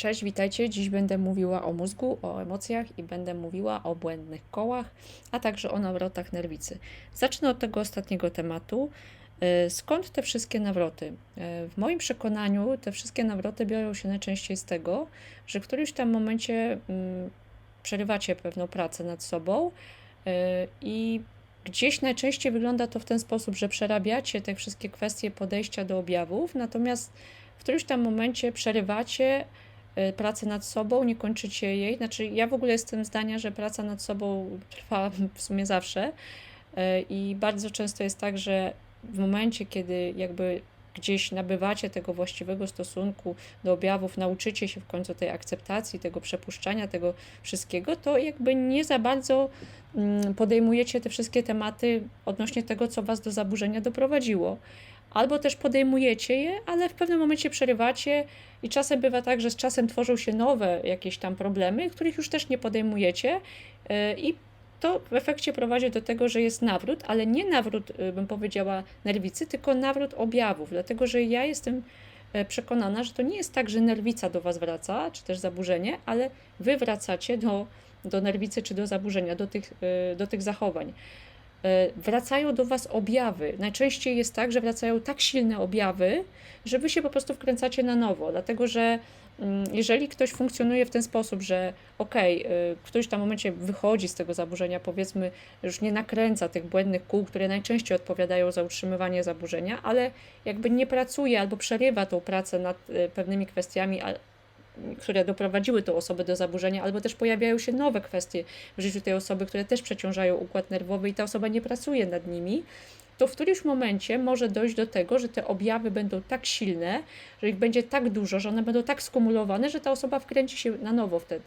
Cześć, witajcie. Dziś będę mówiła o mózgu, o emocjach i będę mówiła o błędnych kołach, a także o nawrotach nerwicy. Zacznę od tego ostatniego tematu. Y, Skąd te wszystkie nawroty? Y, W moim przekonaniu te wszystkie nawroty biorą się najczęściej z tego, że w którymś tam momencie mm, przerywacie pewną pracę nad sobą y, i gdzieś najczęściej wygląda to w ten sposób, że przerabiacie te wszystkie kwestie podejścia do objawów, natomiast w którymś tam momencie przerywacie y, pracę nad sobą, nie kończycie jej. Znaczy, ja w ogóle jestem zdania, że praca nad sobą trwa w sumie zawsze y, i bardzo często jest tak, że w momencie, kiedy jakby gdzieś nabywacie tego właściwego stosunku do objawów, nauczycie się w końcu tej akceptacji, tego przepuszczania tego wszystkiego, to jakby nie za bardzo mm, podejmujecie te wszystkie tematy odnośnie tego, co was do zaburzenia doprowadziło. Albo też podejmujecie je, ale w pewnym momencie przerywacie i czasem bywa tak, że z czasem tworzą się nowe jakieś tam problemy, których już też nie podejmujecie yy, i to w efekcie prowadzi do tego, że jest nawrót, ale nie nawrót, yy, bym powiedziała, nerwicy, tylko nawrót objawów, dlatego że ja jestem e, przekonana, że to nie jest tak, że nerwica do Was wraca, czy też zaburzenie, ale Wy wracacie do, do nerwicy czy do zaburzenia, do tych, e, do tych zachowań. E, Wracają do Was objawy. Najczęściej jest tak, że wracają tak silne objawy, że Wy się po prostu wkręcacie na nowo, dlatego że mm, jeżeli ktoś funkcjonuje w ten sposób, że okej, okay, w którymś tam momencie wychodzi z tego zaburzenia, powiedzmy, już nie nakręca tych błędnych kół, które najczęściej odpowiadają za utrzymywanie zaburzenia, ale jakby nie pracuje albo przerywa tą pracę nad e, pewnymi kwestiami, które doprowadziły tą osobę do zaburzenia, albo też pojawiają się nowe kwestie w życiu tej osoby, które też przeciążają układ nerwowy i ta osoba nie pracuje nad nimi, to w którymś momencie może dojść do tego, że te objawy będą tak silne, że ich będzie tak dużo, że one będą tak skumulowane, że ta osoba wkręci się na nowo w, te, y,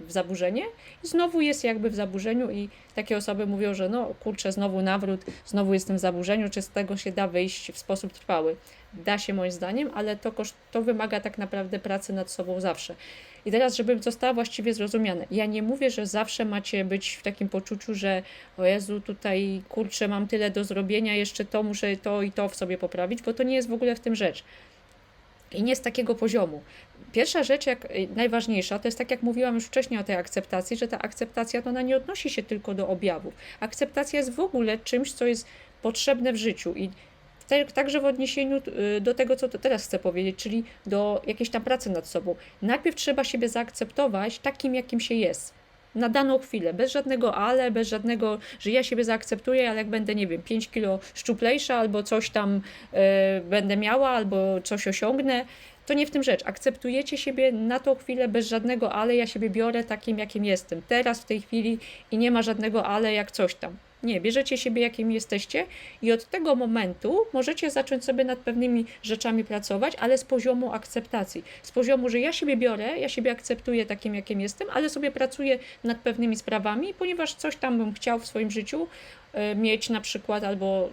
w zaburzenie i znowu jest jakby w zaburzeniu i takie osoby mówią, że no kurczę, znowu nawrót, znowu jestem w zaburzeniu, czy z tego się da wyjść w sposób trwały. Da się moim zdaniem, ale to, koszt, to wymaga tak naprawdę pracy nad sobą zawsze. I teraz, żeby zostało właściwie zrozumiane, ja nie mówię, że zawsze macie być w takim poczuciu, że o Jezu, tutaj kurczę, mam tyle do zrobienia, jeszcze to muszę to i to w sobie poprawić, bo to nie jest w ogóle w tym rzecz. I nie z takiego poziomu. Pierwsza rzecz, jak y, najważniejsza, to jest tak jak mówiłam już wcześniej o tej akceptacji, że ta akceptacja to ona nie odnosi się tylko do objawów. Akceptacja jest w ogóle czymś, co jest potrzebne w życiu i Także w odniesieniu y, do tego, co teraz chcę powiedzieć, czyli do jakiejś tam pracy nad sobą. Najpierw trzeba siebie zaakceptować takim, jakim się jest. Na daną chwilę, bez żadnego ale, bez żadnego, że ja siebie zaakceptuję, ale jak będę, nie wiem, 5 kilo szczuplejsza, albo coś tam y, będę miała, albo coś osiągnę, to nie w tym rzecz. Akceptujecie siebie na tą chwilę bez żadnego ale, ja siebie biorę takim, jakim jestem. Teraz, w tej chwili i nie ma żadnego ale, jak coś tam. Nie, bierzecie siebie, jakim jesteście, i od tego momentu możecie zacząć sobie nad pewnymi rzeczami pracować, ale z poziomu akceptacji. Z poziomu, że ja siebie biorę, ja siebie akceptuję takim, jakim jestem, ale sobie pracuję nad pewnymi sprawami, ponieważ coś tam bym chciał w swoim życiu e, mieć na przykład, albo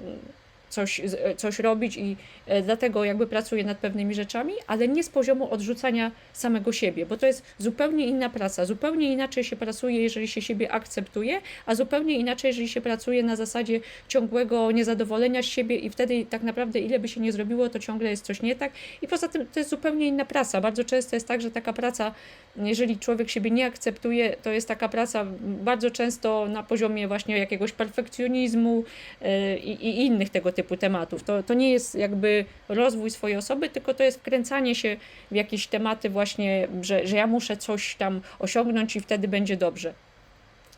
coś, e, coś robić i e, dlatego jakby pracuję nad pewnymi rzeczami, ale nie z poziomu odrzucania samego siebie, bo to jest zupełnie inna praca. Zupełnie inaczej się pracuje, jeżeli się siebie akceptuje, a zupełnie inaczej, jeżeli się pracuje na zasadzie ciągłego niezadowolenia z siebie i wtedy tak naprawdę ile by się nie zrobiło, to ciągle jest coś nie tak. I poza tym to jest zupełnie inna praca. Bardzo często jest tak, że taka praca, jeżeli człowiek siebie nie akceptuje, to jest taka praca bardzo często na poziomie właśnie jakiegoś perfekcjonizmu yy, i, i innych tego typu tematów. To, to nie jest jakby rozwój swojej osoby, tylko to jest wkręcanie się w jakieś tematy właśnie, że, że ja muszę coś tam osiągnąć i wtedy będzie dobrze.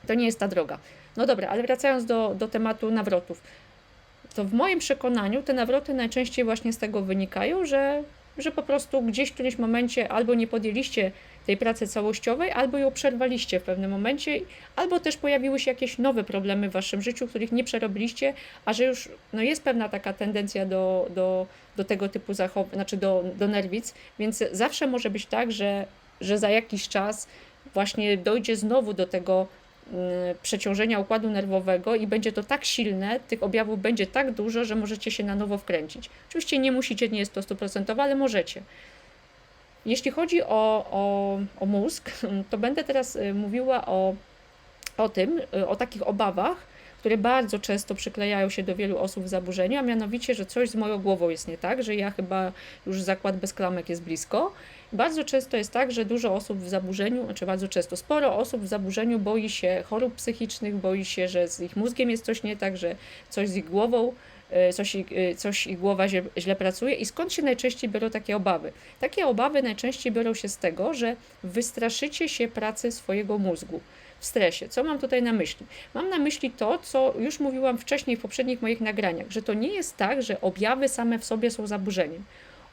To nie jest ta droga. No dobra, ale wracając do, do tematu nawrotów. To w moim przekonaniu te nawroty najczęściej właśnie z tego wynikają, że, że po prostu gdzieś w którymś momencie albo nie podjęliście tej pracy całościowej, albo ją przerwaliście w pewnym momencie, albo też pojawiły się jakieś nowe problemy w waszym życiu, których nie przerobiliście, a że już no jest pewna taka tendencja do, do, do tego typu zachowań, znaczy do, do nerwic, więc zawsze może być tak, że, że za jakiś czas właśnie dojdzie znowu do tego mm, przeciążenia układu nerwowego i będzie to tak silne, tych objawów będzie tak dużo, że możecie się na nowo wkręcić. Oczywiście nie musicie, nie jest to stuprocentowe, ale możecie. Jeśli chodzi o, o, o mózg, to będę teraz y, mówiła o, o tym, y, o takich obawach, które bardzo często przyklejają się do wielu osób w zaburzeniu, a mianowicie, że coś z moją głową jest nie tak, że ja chyba już zakład bez klamek jest blisko. Bardzo często jest tak, że dużo osób w zaburzeniu, znaczy bardzo często sporo osób w zaburzeniu boi się chorób psychicznych, boi się, że z ich mózgiem jest coś nie tak, że coś z ich głową e, coś, e, coś ich głowa źle pracuje i skąd się najczęściej biorą takie obawy? Takie obawy najczęściej biorą się z tego, że wystraszycie się pracy swojego mózgu w stresie. Co mam tutaj na myśli? Mam na myśli to, co już mówiłam wcześniej w poprzednich moich nagraniach, że to nie jest tak, że objawy same w sobie są zaburzeniem.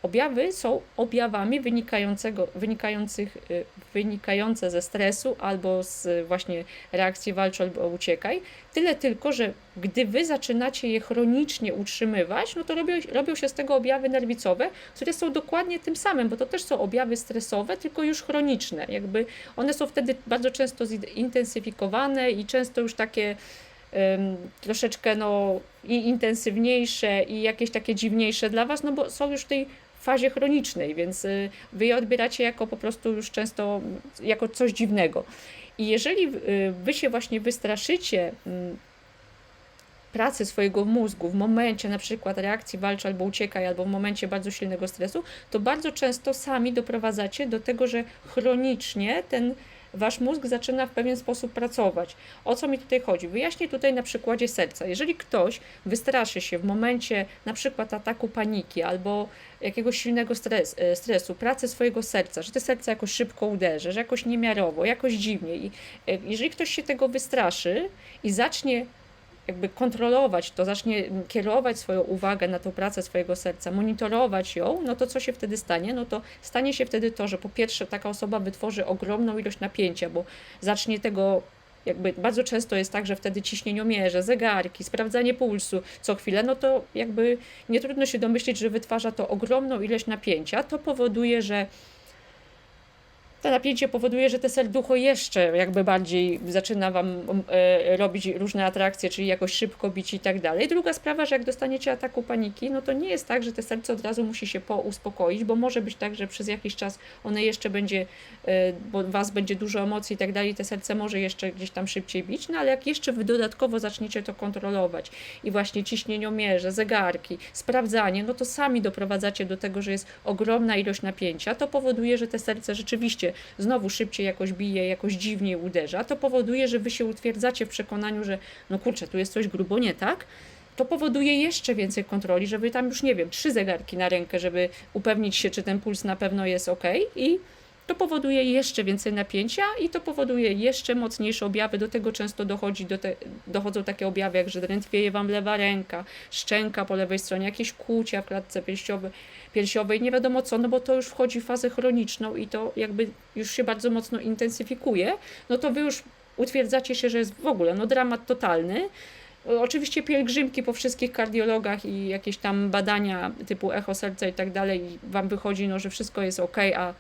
Objawy są objawami wynikającego, wynikających, y, wynikające ze stresu albo z właśnie reakcji walcz albo uciekaj. Tyle tylko, że gdy wy zaczynacie je chronicznie utrzymywać, no to robią, robią się z tego objawy nerwicowe, które są dokładnie tym samym, bo to też są objawy stresowe, tylko już chroniczne. Jakby one są wtedy bardzo często zintensyfikowane i często już takie troszeczkę no, i intensywniejsze i jakieś takie dziwniejsze dla Was, no bo są już w tej fazie chronicznej, więc y, Wy je odbieracie jako po prostu już często mm, jako coś dziwnego. I jeżeli y, Wy się właśnie wystraszycie mm, pracy swojego mózgu w momencie na przykład reakcji walcz albo uciekaj, albo w momencie bardzo silnego stresu, to bardzo często sami doprowadzacie do tego, że chronicznie ten wasz mózg zaczyna w pewien sposób pracować. O co mi tutaj chodzi? Wyjaśnię tutaj na przykładzie serca. Jeżeli ktoś wystraszy się w momencie na przykład ataku paniki albo jakiegoś silnego stres, e, stresu, pracy swojego serca, że te serce jakoś szybko uderzy, że jakoś niemiarowo, jakoś dziwnie i e, jeżeli ktoś się tego wystraszy i zacznie jakby kontrolować to, zacznie kierować swoją uwagę na tą pracę swojego serca, monitorować ją, no to co się wtedy stanie? No to stanie się wtedy to, że po pierwsze taka osoba wytworzy ogromną ilość napięcia, bo zacznie tego jakby bardzo często jest tak, że wtedy ciśnieniomierze, zegarki, sprawdzanie pulsu co chwilę, no to jakby nie trudno się domyślić, że wytwarza to ogromną ilość napięcia. To powoduje, że to napięcie powoduje, że te serducho jeszcze jakby bardziej zaczyna Wam e, robić różne atrakcje, czyli jakoś szybko bić i tak dalej. Druga sprawa, że jak dostaniecie ataku paniki, no to nie jest tak, że te serce od razu musi się pouspokoić, bo może być tak, że przez jakiś czas one jeszcze będzie, e, bo Was będzie dużo emocji i tak dalej, te serce może jeszcze gdzieś tam szybciej bić, no ale jak jeszcze Wy dodatkowo zaczniecie to kontrolować i właśnie ciśnieniomierze, zegarki, sprawdzanie, no to sami doprowadzacie do tego, że jest ogromna ilość napięcia, to powoduje, że te serce rzeczywiście znowu szybciej jakoś bije, jakoś dziwniej uderza, to powoduje, że wy się utwierdzacie w przekonaniu, że no kurczę, tu jest coś grubo nie tak, to powoduje jeszcze więcej kontroli, żeby tam już, nie wiem, trzy zegarki na rękę, żeby upewnić się, czy ten puls na pewno jest ok i to powoduje jeszcze więcej napięcia i to powoduje jeszcze mocniejsze objawy. Do tego często dochodzi, do te, dochodzą takie objawy, jak że drętwieje Wam lewa ręka, szczęka po lewej stronie, jakieś kłucia w klatce piersiowej, piersiowej, nie wiadomo co, no bo to już wchodzi w fazę chroniczną i to jakby już się bardzo mocno intensyfikuje, no to Wy już utwierdzacie się, że jest w ogóle no dramat totalny. Oczywiście pielgrzymki po wszystkich kardiologach i jakieś tam badania typu echo serca i tak dalej, i wam wychodzi, no, że wszystko jest ok, a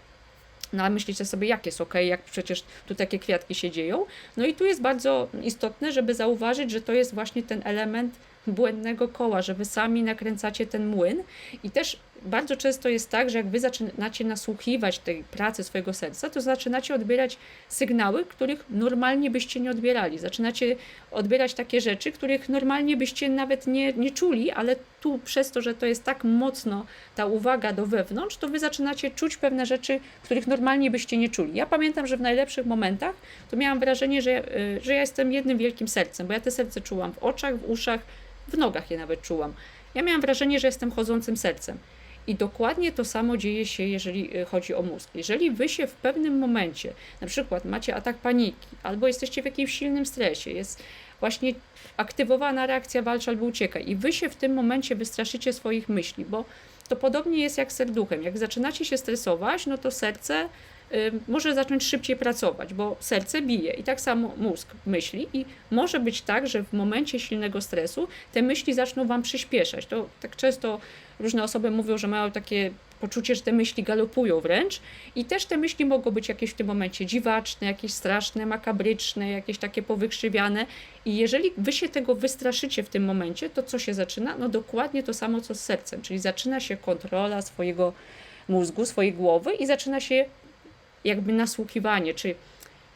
no, myślicie sobie, jak jest ok, jak przecież tu takie kwiatki się dzieją. No i tu jest bardzo istotne, żeby zauważyć, że to jest właśnie ten element błędnego koła, że wy sami nakręcacie ten młyn i też bardzo często jest tak, że jak wy zaczynacie nasłuchiwać tej pracy swojego serca, to zaczynacie odbierać sygnały, których normalnie byście nie odbierali. Zaczynacie odbierać takie rzeczy, których normalnie byście nawet nie, nie czuli, ale tu przez to, że to jest tak mocno ta uwaga do wewnątrz, to wy zaczynacie czuć pewne rzeczy, których normalnie byście nie czuli. Ja pamiętam, że w najlepszych momentach to miałam wrażenie, że, y, że ja jestem jednym wielkim sercem, bo ja te serce czułam w oczach, w uszach, w nogach je nawet czułam. Ja miałam wrażenie, że jestem chodzącym sercem. I dokładnie to samo dzieje się, jeżeli y, chodzi o mózg. Jeżeli wy się w pewnym momencie, na przykład macie atak paniki, albo jesteście w jakimś silnym stresie, jest właśnie aktywowana reakcja walcz albo uciekaj, i wy się w tym momencie wystraszycie swoich myśli, bo to podobnie jest jak serduchem. Jak zaczynacie się stresować, no to serce może zacząć szybciej pracować, bo serce bije i tak samo mózg myśli i może być tak, że w momencie silnego stresu te myśli zaczną wam przyspieszać. To tak często różne osoby mówią, że mają takie poczucie, że te myśli galopują wręcz i też te myśli mogą być jakieś w tym momencie dziwaczne, jakieś straszne, makabryczne, jakieś takie powykrzywiane i jeżeli wy się tego wystraszycie w tym momencie, to co się zaczyna? No dokładnie to samo co z sercem, czyli zaczyna się kontrola swojego mózgu, swojej głowy i zaczyna się jakby nasłuchiwanie, czy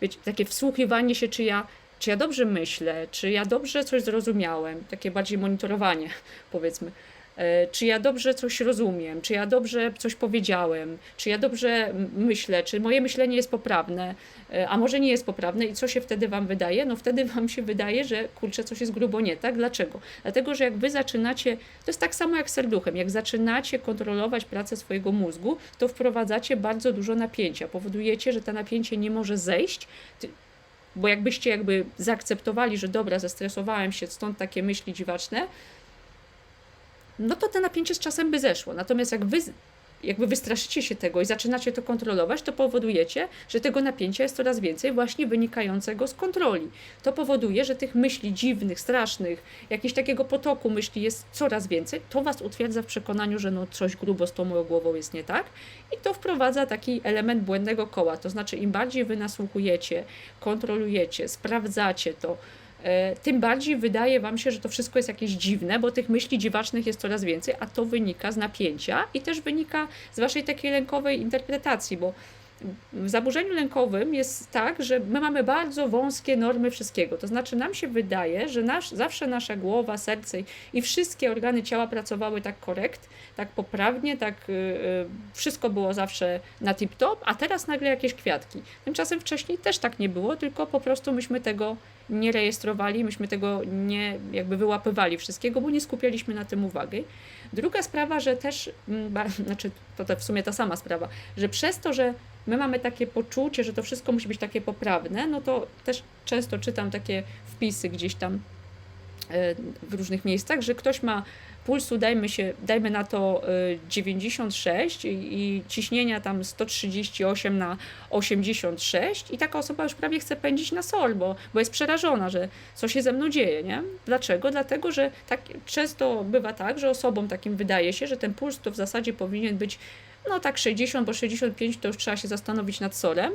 wiecie, takie wsłuchiwanie się, czy ja czy ja dobrze myślę, czy ja dobrze coś zrozumiałem, takie bardziej monitorowanie, powiedzmy. E, Czy ja dobrze coś rozumiem, czy ja dobrze coś powiedziałem, czy ja dobrze myślę, czy moje myślenie jest poprawne, e, a może nie jest poprawne i co się wtedy Wam wydaje? No wtedy Wam się wydaje, że kurczę, coś jest grubo nie tak. Dlaczego? Dlatego, że jak Wy zaczynacie, to jest tak samo jak serduchem, jak zaczynacie kontrolować pracę swojego mózgu, to wprowadzacie bardzo dużo napięcia. Powodujecie, że to napięcie nie może zejść, bo jakbyście jakby zaakceptowali, że dobra, zestresowałem się, stąd takie myśli dziwaczne, no to to napięcie z czasem by zeszło. Natomiast jak wy jakby wystraszycie się tego i zaczynacie to kontrolować, to powodujecie, że tego napięcia jest coraz więcej właśnie wynikającego z kontroli. To powoduje, że tych myśli dziwnych, strasznych, jakiegoś takiego potoku myśli jest coraz więcej. To was utwierdza w przekonaniu, że no coś grubo z tą moją głową jest nie tak i to wprowadza taki element błędnego koła. To znaczy im bardziej wy nasłuchujecie, kontrolujecie, sprawdzacie to, tym bardziej wydaje Wam się, że to wszystko jest jakieś dziwne, bo tych myśli dziwacznych jest coraz więcej, a to wynika z napięcia i też wynika z Waszej takiej lękowej interpretacji, bo w zaburzeniu lękowym jest tak, że my mamy bardzo wąskie normy wszystkiego. To znaczy, nam się wydaje, że nasz, zawsze nasza głowa, serce i- wszystkie organy ciała pracowały tak korekt, tak poprawnie, tak y, y, wszystko było zawsze na tip-top, a teraz nagle jakieś kwiatki. Tymczasem wcześniej też tak nie było, tylko po prostu myśmy tego nie rejestrowali, myśmy tego nie jakby wyłapywali wszystkiego, bo nie skupialiśmy na tym uwagi. Druga sprawa, że też, mm, znaczy to, to w sumie ta sama sprawa, że przez to, że my mamy takie poczucie, że to wszystko musi być takie poprawne, no to też często czytam takie wpisy gdzieś tam w różnych miejscach, że ktoś ma pulsu, dajmy, się, dajmy na to e, 96 i, i ciśnienia tam 138 na 86 i taka osoba już prawie chce pędzić na sol, bo, bo jest przerażona, że co się ze mną dzieje, nie? Dlaczego? Dlatego, że tak często bywa tak, że osobom takim wydaje się, że ten puls to w zasadzie powinien być no tak 60, bo 65 to już trzeba się zastanowić nad solem.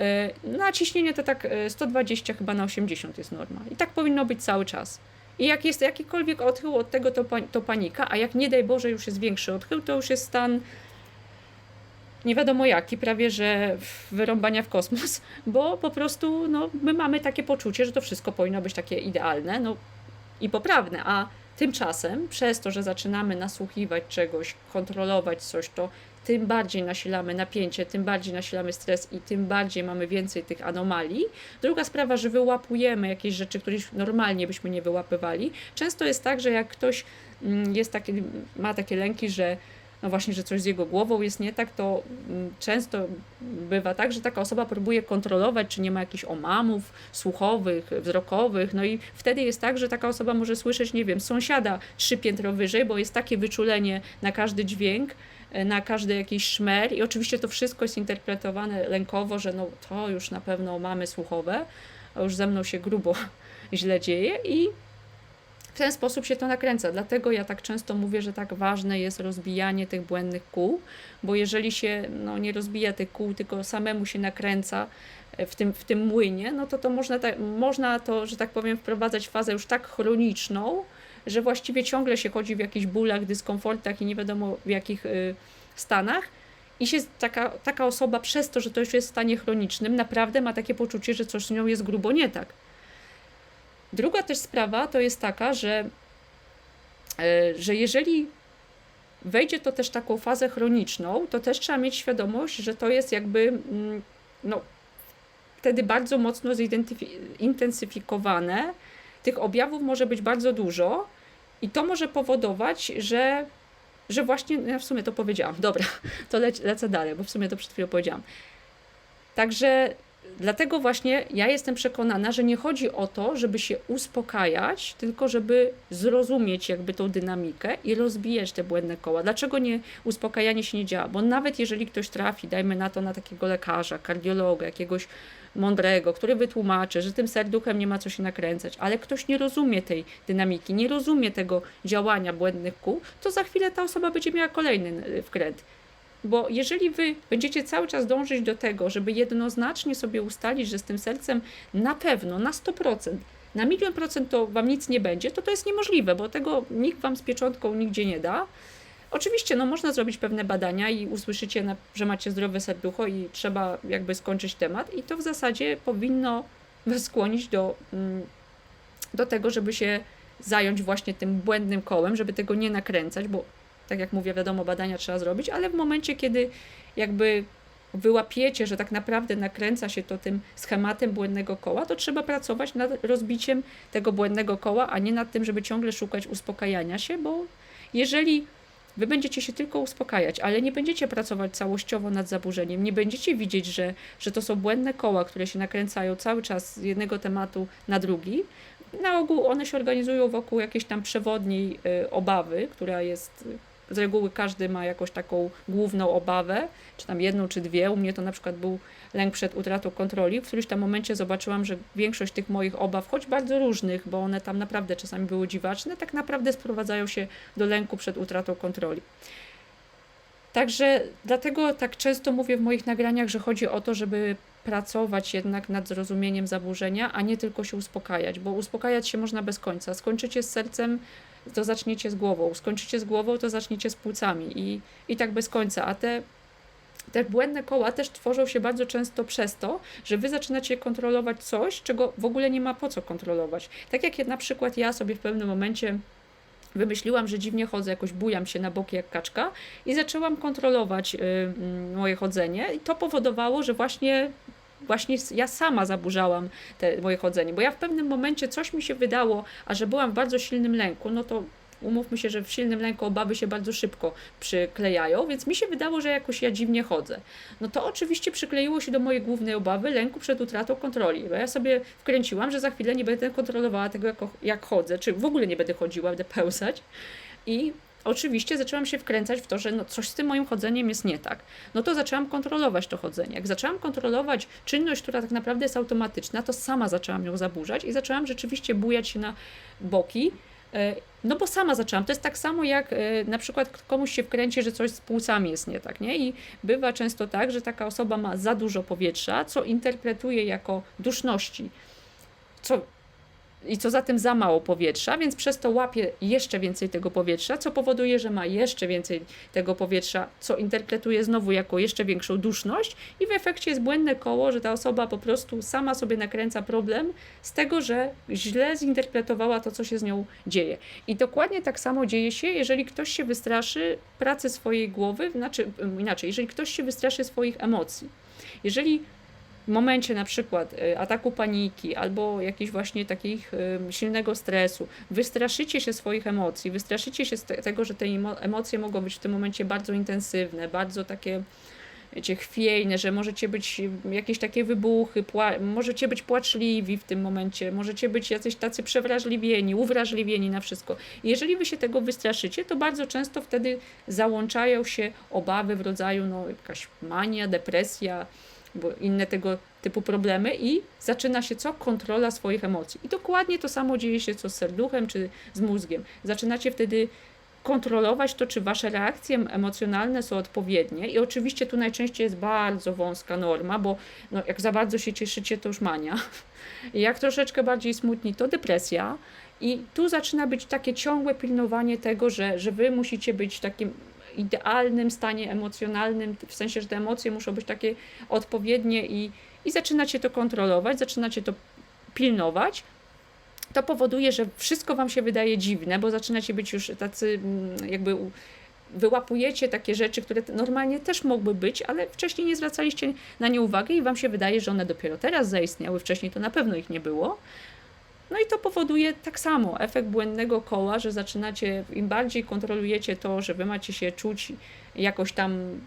E, No ciśnienie to tak e, 120 chyba na 80 jest norma. I tak powinno być cały czas. I jak jest jakikolwiek odchył od tego, to, to panika, a jak nie daj Boże już jest większy odchył, to już jest stan nie wiadomo jaki, prawie że wyrąbania w kosmos, bo po prostu no, my mamy takie poczucie, że to wszystko powinno być takie idealne no, i poprawne, a tymczasem przez to, że zaczynamy nasłuchiwać czegoś, kontrolować coś, to tym bardziej nasilamy napięcie, tym bardziej nasilamy stres i tym bardziej mamy więcej tych anomalii. Druga sprawa, że wyłapujemy jakieś rzeczy, których normalnie byśmy nie wyłapywali. Często jest tak, że jak ktoś mm, jest taki, ma takie lęki, że no właśnie, że coś z jego głową jest nie tak, to mm, często bywa tak, że taka osoba próbuje kontrolować, czy nie ma jakichś omamów słuchowych, wzrokowych, no i wtedy jest tak, że taka osoba może słyszeć, nie wiem, sąsiada trzy piętro wyżej, bo jest takie wyczulenie na każdy dźwięk, na każdy jakiś szmer i oczywiście to wszystko jest interpretowane lękowo, że no to już na pewno mamy słuchowe, a już ze mną się grubo źle dzieje i w ten sposób się to nakręca. Dlatego ja tak często mówię, że tak ważne jest rozbijanie tych błędnych kół, bo jeżeli się no, nie rozbija tych kół, tylko samemu się nakręca e, w tym, w tym młynie, no to, to można, tak, można to, że tak powiem, wprowadzać w fazę już tak chroniczną, że właściwie ciągle się chodzi w jakichś bólach, dyskomfortach i nie wiadomo w jakich y, stanach. I się taka, taka osoba przez to, że to już jest w stanie chronicznym, naprawdę ma takie poczucie, że coś z nią jest grubo nie tak. Druga też sprawa to jest taka, że, e, że jeżeli wejdzie to też taką fazę chroniczną, to też trzeba mieć świadomość, że to jest jakby mm, no, wtedy bardzo mocno zintensyfikowane. Tych objawów może być bardzo dużo i to może powodować, że, że właśnie, ja w sumie to powiedziałam, dobra, to lec, lecę dalej, bo w sumie to przed chwilą powiedziałam. Także dlatego właśnie ja jestem przekonana, że nie chodzi o to, żeby się uspokajać, tylko żeby zrozumieć jakby tą dynamikę i rozbijać te błędne koła. Dlaczego nie uspokajanie się nie działa? Bo nawet jeżeli ktoś trafi, dajmy na to na takiego lekarza, kardiologa, jakiegoś mądrego, który wytłumaczy, że tym serduchem nie ma co się nakręcać, ale ktoś nie rozumie tej dynamiki, nie rozumie tego działania błędnych kół, to za chwilę ta osoba będzie miała kolejny y, wkręt. Bo jeżeli wy będziecie cały czas dążyć do tego, żeby jednoznacznie sobie ustalić, że z tym sercem na pewno, na 100%, na milion procent to wam nic nie będzie, to to jest niemożliwe, bo tego nikt wam z pieczątką nigdzie nie da. Oczywiście, no można zrobić pewne badania i usłyszycie, na, że macie zdrowe serducho i trzeba jakby skończyć temat i to w zasadzie powinno Was skłonić do, mm, do tego, żeby się zająć właśnie tym błędnym kołem, żeby tego nie nakręcać, bo tak jak mówię, wiadomo, badania trzeba zrobić, ale w momencie, kiedy jakby wyłapiecie, że tak naprawdę nakręca się to tym schematem błędnego koła, to trzeba pracować nad rozbiciem tego błędnego koła, a nie nad tym, żeby ciągle szukać uspokajania się, bo jeżeli Wy będziecie się tylko uspokajać, ale nie będziecie pracować całościowo nad zaburzeniem, nie będziecie widzieć, że, że to są błędne koła, które się nakręcają cały czas z jednego tematu na drugi. Na ogół one się organizują wokół jakiejś tam przewodniej y, obawy, która jest z reguły każdy ma jakąś taką główną obawę, czy tam jedną, czy dwie. U mnie to na przykład był lęk przed utratą kontroli. W którymś tam momencie zobaczyłam, że większość tych moich obaw, choć bardzo różnych, bo one tam naprawdę czasami były dziwaczne, tak naprawdę sprowadzają się do lęku przed utratą kontroli. Także dlatego tak często mówię w moich nagraniach, że chodzi o to, żeby pracować jednak nad zrozumieniem zaburzenia, a nie tylko się uspokajać, bo uspokajać się można bez końca. Skończycie z sercem, to zaczniecie z głową. Skończycie z głową, to zaczniecie z płucami i, i tak bez końca. A te, te błędne koła też tworzą się bardzo często przez to, że wy zaczynacie kontrolować coś, czego w ogóle nie ma po co kontrolować. Tak jak na przykład ja sobie w pewnym momencie wymyśliłam, że dziwnie chodzę, jakoś bujam się na boki jak kaczka i zaczęłam kontrolować y, moje chodzenie i to powodowało, że właśnie właśnie ja sama zaburzałam te moje chodzenie, bo ja w pewnym momencie coś mi się wydało, a że byłam w bardzo silnym lęku, no to umówmy się, że w silnym lęku obawy się bardzo szybko przyklejają, więc mi się wydało, że jakoś ja dziwnie chodzę. No to oczywiście przykleiło się do mojej głównej obawy lęku przed utratą kontroli, bo ja sobie wkręciłam, że za chwilę nie będę kontrolowała tego, jak, jak chodzę, czy w ogóle nie będę chodziła, będę pełzać i oczywiście zaczęłam się wkręcać w to, że no coś z tym moim chodzeniem jest nie tak. No to zaczęłam kontrolować to chodzenie. Jak zaczęłam kontrolować czynność, która tak naprawdę jest automatyczna, to sama zaczęłam ją zaburzać i zaczęłam rzeczywiście bujać się na boki. E, no bo sama zaczęłam. To jest tak samo jak e, na przykład komuś się wkręci, że coś z płucami jest nie tak, nie? I bywa często tak, że taka osoba ma za dużo powietrza, co interpretuje jako duszności. Co i co za tym za mało powietrza, więc przez to łapie jeszcze więcej tego powietrza, co powoduje, że ma jeszcze więcej tego powietrza, co interpretuje znowu jako jeszcze większą duszność i w efekcie jest błędne koło, że ta osoba po prostu sama sobie nakręca problem z tego, że źle zinterpretowała to, co się z nią dzieje. I dokładnie tak samo dzieje się, jeżeli ktoś się wystraszy pracy swojej głowy, znaczy inaczej, jeżeli ktoś się wystraszy swoich emocji. Jeżeli w momencie na przykład y, ataku paniki albo jakiegoś właśnie takich silnego stresu, wystraszycie się swoich emocji, wystraszycie się tego, że te emocje mogą być w tym momencie bardzo intensywne, bardzo takie wiecie, chwiejne, że możecie być jakieś takie wybuchy, możecie być płaczliwi w tym momencie, możecie być jacyś tacy przewrażliwieni, uwrażliwieni na wszystko. Jeżeli wy się tego wystraszycie, to bardzo często wtedy załączają się obawy w rodzaju no, jakaś mania, depresja, inne tego typu problemy i zaczyna się co? Kontrola swoich emocji. I dokładnie to samo dzieje się co z serduchem czy z mózgiem. Zaczynacie wtedy kontrolować to, czy wasze reakcje emocjonalne są odpowiednie. I oczywiście tu najczęściej jest bardzo wąska norma, bo no, jak za bardzo się cieszycie, to już mania. Jak troszeczkę bardziej smutni, to depresja. I tu zaczyna być takie ciągłe pilnowanie tego, że, że wy musicie być takim idealnym stanie emocjonalnym, w sensie, że te emocje muszą być takie odpowiednie i, i zaczynacie to kontrolować, zaczynacie to pilnować, to powoduje, że wszystko Wam się wydaje dziwne, bo zaczynacie być już tacy mm, jakby wyłapujecie takie rzeczy, które normalnie też mogły być, ale wcześniej nie zwracaliście na nie uwagi i Wam się wydaje, że one dopiero teraz zaistniały, wcześniej to na pewno ich nie było. No i to powoduje tak samo efekt błędnego koła, że zaczynacie, im bardziej kontrolujecie to, że wy macie się czuć jakoś tam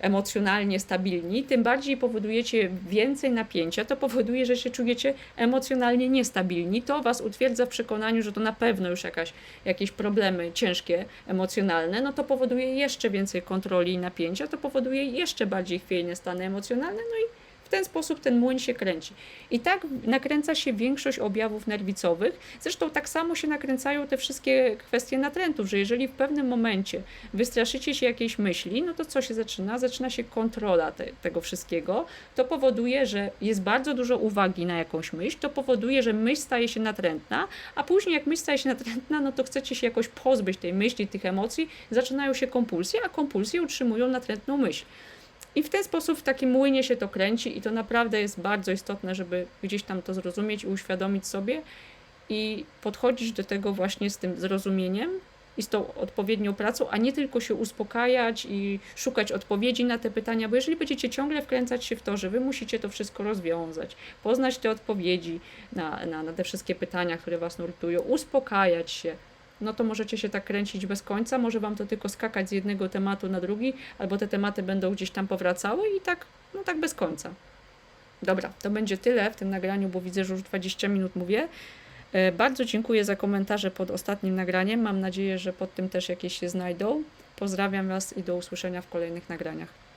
emocjonalnie stabilni, tym bardziej powodujecie więcej napięcia, to powoduje, że się czujecie emocjonalnie niestabilni. To was utwierdza w przekonaniu, że to na pewno już jakaś, jakieś problemy ciężkie, emocjonalne, no to powoduje jeszcze więcej kontroli i napięcia, to powoduje jeszcze bardziej chwiejne stany emocjonalne, no i w ten sposób ten młyn się kręci. I tak nakręca się większość objawów nerwicowych. Zresztą tak samo się nakręcają te wszystkie kwestie natrętów, że jeżeli w pewnym momencie wystraszycie się jakiejś myśli, no to co się zaczyna? Zaczyna się kontrola te, tego wszystkiego. To powoduje, że jest bardzo dużo uwagi na jakąś myśl, to powoduje, że myśl staje się natrętna, a później jak myśl staje się natrętna, no to chcecie się jakoś pozbyć tej myśli, tych emocji, zaczynają się kompulsje, a kompulsje utrzymują natrętną myśl. I w ten sposób w takim młynie się to kręci i to naprawdę jest bardzo istotne, żeby gdzieś tam to zrozumieć i uświadomić sobie. I podchodzić do tego właśnie z tym zrozumieniem i z tą odpowiednią pracą, a nie tylko się uspokajać i szukać odpowiedzi na te pytania, bo jeżeli będziecie ciągle wkręcać się w to, że wy musicie to wszystko rozwiązać, poznać te odpowiedzi na, na, na te wszystkie pytania, które was nurtują, uspokajać się, no to możecie się tak kręcić bez końca, może wam to tylko skakać z jednego tematu na drugi, albo te tematy będą gdzieś tam powracały i tak, no tak bez końca. Dobra, to będzie tyle w tym nagraniu, bo widzę, że już 20 minut mówię. E, Bardzo dziękuję za komentarze pod ostatnim nagraniem. Mam nadzieję, że pod tym też jakieś się znajdą. Pozdrawiam Was i do usłyszenia w kolejnych nagraniach.